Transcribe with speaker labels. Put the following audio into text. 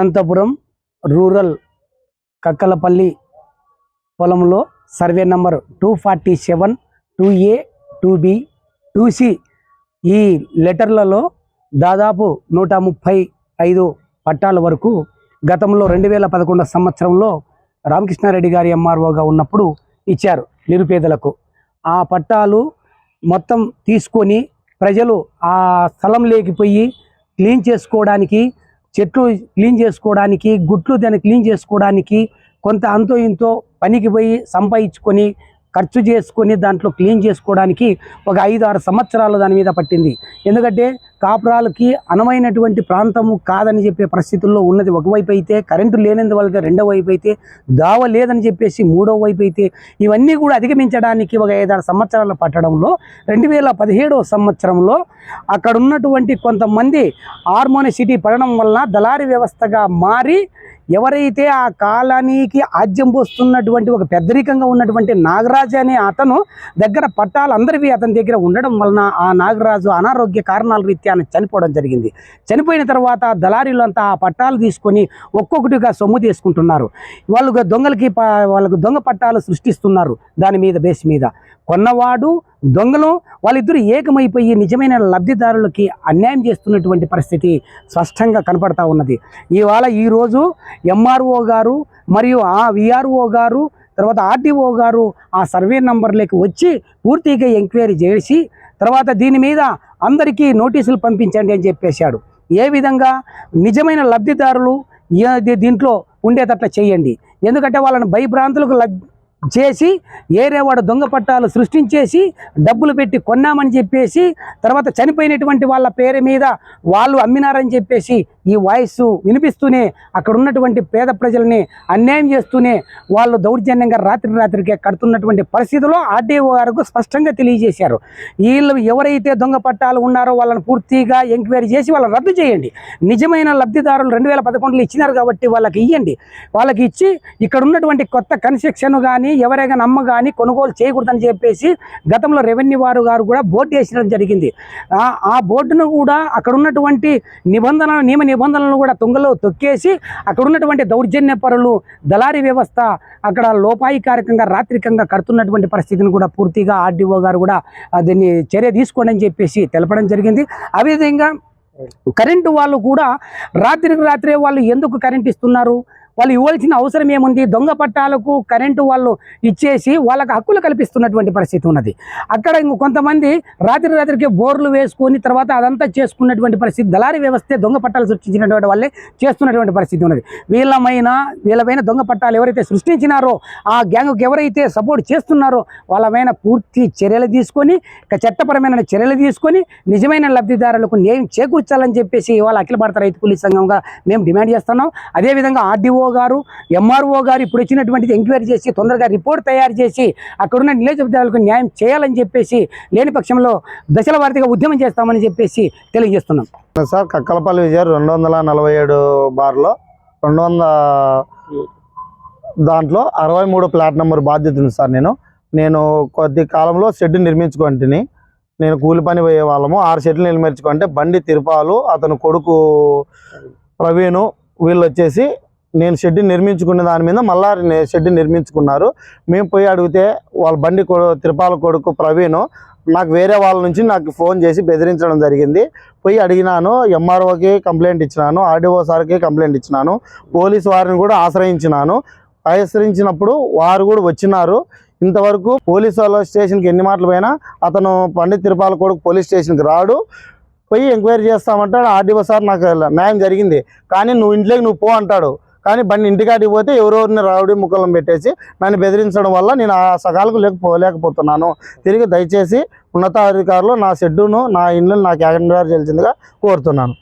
Speaker 1: Anantapuram rural Kakkalapalli పొలంలో survey number two forty seven two A two B two C. ఈ లెటర్లలో దాదాపు నూట ముప్పై ఐదు పట్టాల వరకు గతంలో రెండు వేల పదకొండు సంవత్సరంలో రామకృష్ణారెడ్డి గారి ఎంఆర్ఓగా ఉన్నప్పుడు ఇచ్చారు నిరుపేదలకు. ఆ పట్టాలు మొత్తం తీసుకొని ప్రజలు ఆ స్థలం లేకపోయి క్లీన్ చేసుకోవడానికి చెట్లు క్లీన్ చేసుకోవడానికి గుట్లు దాన్ని క్లీన్ చేసుకోవడానికి కొంత అంతో ఇంతో పనికి పోయి సంపాదించుకొని ఖర్చు చేసుకొని దాంట్లో క్లీన్ చేసుకోవడానికి ఒక ఐదు ఆరు సంవత్సరాలు దాని మీద పట్టింది. ఎందుకంటే కాపురాలకి అనువైనటువంటి ప్రాంతము కాదని చెప్పే పరిస్థితుల్లో ఉన్నది. ఒకవైపు అయితే కరెంటు లేనందువల్ల రెండో వైపు అయితే దావ లేదని చెప్పేసి మూడో వైపు అయితే ఇవన్నీ కూడా అధిగమించడానికి ఒక ఐదారు సంవత్సరాలు పట్టడంలో రెండు వేల పదిహేడవ సంవత్సరంలో అక్కడ ఉన్నటువంటి కొంతమంది హార్మోని సిటీ పడడం వల్ల దళారీ వ్యవస్థగా మారి ఎవరైతే ఆ కాలానికి ఆజ్యం పోస్తున్నటువంటి ఒక పెద్దరికంగా ఉన్నటువంటి నాగరాజు అనే అతను దగ్గర పట్టాలు అందరివి అతని దగ్గర ఉండడం వలన ఆ నాగరాజు అనారోగ్య కారణాల రీత్యా చనిపోవడం జరిగింది. చనిపోయిన తర్వాత దళారీలు అంతా ఆ పట్టాలు తీసుకొని ఒక్కొక్కటిగా సొమ్ము తీసుకుంటున్నారు. వాళ్ళు దొంగలకి ప- వాళ్ళకు దొంగ పట్టాలు సృష్టిస్తున్నారు దాని మీద బేస్ మీద. కొన్నవాడు దొంగలు వాళ్ళిద్దరూ ఏకమైపోయి నిజమైన లబ్ధిదారులకి అన్యాయం చేస్తున్నటువంటి పరిస్థితి స్పష్టంగా కనపడతా ఉన్నది. ఇవాళ ఈరోజు ఎంఆర్ఓ గారు మరియు ఆ విఆర్ఓ గారు తర్వాత ఆర్టీఓ గారు ఆ సర్వే నంబర్లోకి వచ్చి పూర్తిగా ఎంక్వైరీ చేసి తర్వాత దీని మీద అందరికీ నోటీసులు పంపించండి అని చెప్పేశాడు. ఏ విధంగా? నిజమైన లబ్ధిదారులు దీంట్లో ఉండేటట్లు చేయండి. ఎందుకంటే వాళ్ళని భయభ్రాంతులకు లబ్ చేసి ఏరేవాడు దొంగ పట్టాలు సృష్టించేసి డబ్బులు పెట్టి కొన్నామని చెప్పేసి తర్వాత చనిపోయినటువంటి వాళ్ళ పేరు మీద వాళ్ళు అమ్మినారని చెప్పేసి ఈ వాయిస్ వినిపిస్తూనే అక్కడ ఉన్నటువంటి పేద ప్రజల్ని అన్యాయం చేస్తూనే వాళ్ళు దౌర్జన్యంగా రాత్రి రాత్రికే కడుతున్నటువంటి పరిస్థితిలో ఆర్డీఓ గారికి స్పష్టంగా తెలియజేశారు. వీళ్ళు ఎవరైతే దొంగ పట్టాలు ఉన్నారో వాళ్ళని పూర్తిగా ఎంక్వైరీ చేసి వాళ్ళని రద్దు చేయండి. నిజమైన లబ్ధిదారులు రెండు వేల పదకొండులో ఇచ్చినారు కాబట్టి వాళ్ళకి ఇవ్వండి వాళ్ళకి ఇచ్చి ఇక్కడ ఉన్నటువంటి కొత్త కన్స్ట్రక్షన్ కానీ ఎవరైనా నమ్మ కానీ కొనుగోలు చేయకూడదని చెప్పేసి గతంలో రెవెన్యూ వారు గారు కూడా బోర్డు వేసినది జరిగింది. ఆ- ఆ బోర్డును కూడా అక్కడ ఉన్నటువంటి నిబంధనలు నియమ నిబంధనలను కూడా తుంగలో తొక్కేసి అక్కడ ఉన్నటువంటి దౌర్జన్య పరులు దళారీ వ్యవస్థ అక్కడ లోపాయికారకంగా రాత్రికంగా కడుతున్నటువంటి పరిస్థితిని కూడా పూర్తిగా ఆర్డీఓ గారు కూడా దీన్ని చర్య తీసుకోండి అని చెప్పేసి తెలపడం జరిగింది. అదేవిధంగా కరెంటు వాళ్ళు కూడా రాత్రికి రాత్రే వాళ్ళు ఎందుకు కరెంట్ ఇస్తున్నారు? వాళ్ళు ఇవ్వాల్సిన అవసరం ఏముంది? దొంగ పట్టాలకు కరెంటు వాళ్ళు ఇచ్చేసి వాళ్ళకి హక్కులు కల్పిస్తున్నటువంటి పరిస్థితి ఉన్నది. అక్కడ ఇంకొంతమంది కొంతమంది రాత్రి రాత్రికి బోర్లు వేసుకొని తర్వాత అదంతా చేసుకున్నటువంటి పరిస్థితి దళారీ వ్యవస్థ దొంగ పట్టాలు సృష్టించినటువంటి వాళ్ళే చేస్తున్నటువంటి పరిస్థితి ఉన్నది. వీళ్ళమైన వీళ్ళమైన దొంగ పట్టాలు ఎవరైతే సృష్టించినారో ఆ గ్యాంగ్కి ఎవరైతే సపోర్ట్ చేస్తున్నారో వాళ్ళమైన పూర్తి చర్యలు తీసుకొని చట్టపరమైన చర్యలు తీసుకొని నిజమైన లబ్ధిదారులకు న్యాయం చేకూర్చాలని చెప్పేసి ఇవాళ అఖిల భారత రైతు కూలీ సంఘంగా మేము డిమాండ్ చేస్తున్నాం. అదేవిధంగా ఆర్డీఓ గారు ఎంఆర్ఓ గారు ఇప్పుడు వచ్చినటువంటిది ఎంక్వైరీ చేసి తొందరగా రిపోర్ట్ తయారు చేసి అక్కడున్న నియోజకవర్గాలకు న్యాయం చేయాలని చెప్పేసి లేని పక్షంలో దశల వారీగా ఉద్యమం చేస్తామని చెప్పేసి తెలియజేస్తున్నాం.
Speaker 2: సార్ కక్కలపల్లి విజయ్ రెండు వందల నలభై ఏడు బార్లో రెండు వందల దాంట్లో అరవై మూడు ప్లాట్ నెంబర్ బాధ్యత ఉంది సార్ నేను. నేను కొద్ది కాలంలో షెడ్ నిర్మించుకుంటుని నేను కూలి పని పోయే వాళ్ళము. ఆరు షెడ్లు నిర్మించుకుంటే బండి తిరుపాలు అతను కొడుకు ప్రవీణు వీళ్ళు వచ్చేసి నేను షెడ్ నిర్మించుకున్న దాని మీద మళ్ళా షెడ్ నిర్మించుకున్నారు. మేము పోయి అడిగితే వాళ్ళ బండి కొడు తిరుపాల కొడుకు ప్రవీణ్ నాకు వేరే వాళ్ళ నుంచి నాకు ఫోన్ చేసి బెదిరించడం జరిగింది. పోయి అడిగినాను ఎంఆర్ఓకి కంప్లైంట్ ఇచ్చినాను ఆర్డీఓ సార్కి కంప్లైంట్ ఇచ్చినాను పోలీస్ వారిని కూడా ఆశ్రయించినాను. ఆశ్రయించినప్పుడు వారు కూడా వచ్చినారు. ఇంతవరకు పోలీస్ వాళ్ళ స్టేషన్కి ఎన్ని మాటలు పోయినా అతను పండిత్ తిరుపాల కొడుకు పోలీస్ స్టేషన్కి రాడు. పోయి ఎంక్వైరీ చేస్తామంటాడు ఆర్డీఓ సార్ నాకు న్యాయం జరిగింది. కానీ నువ్వు ఇంట్లోకి నువ్వు పో అంటాడు. కానీ బండి ఇంటికాడికి పోతే ఎవరెవరిని రావుడి ముక్కలను పెట్టేసి నన్ను బెదిరించడం వల్ల నేను ఆ సగాలకు లేకపోలేకపోతున్నాను తిరిగి దయచేసి ఉన్నతాధికారులు నా షెడ్డును నా ఇండ్లను నాకు యాగంగారు తెలిసిందిగా కోరుతున్నాను.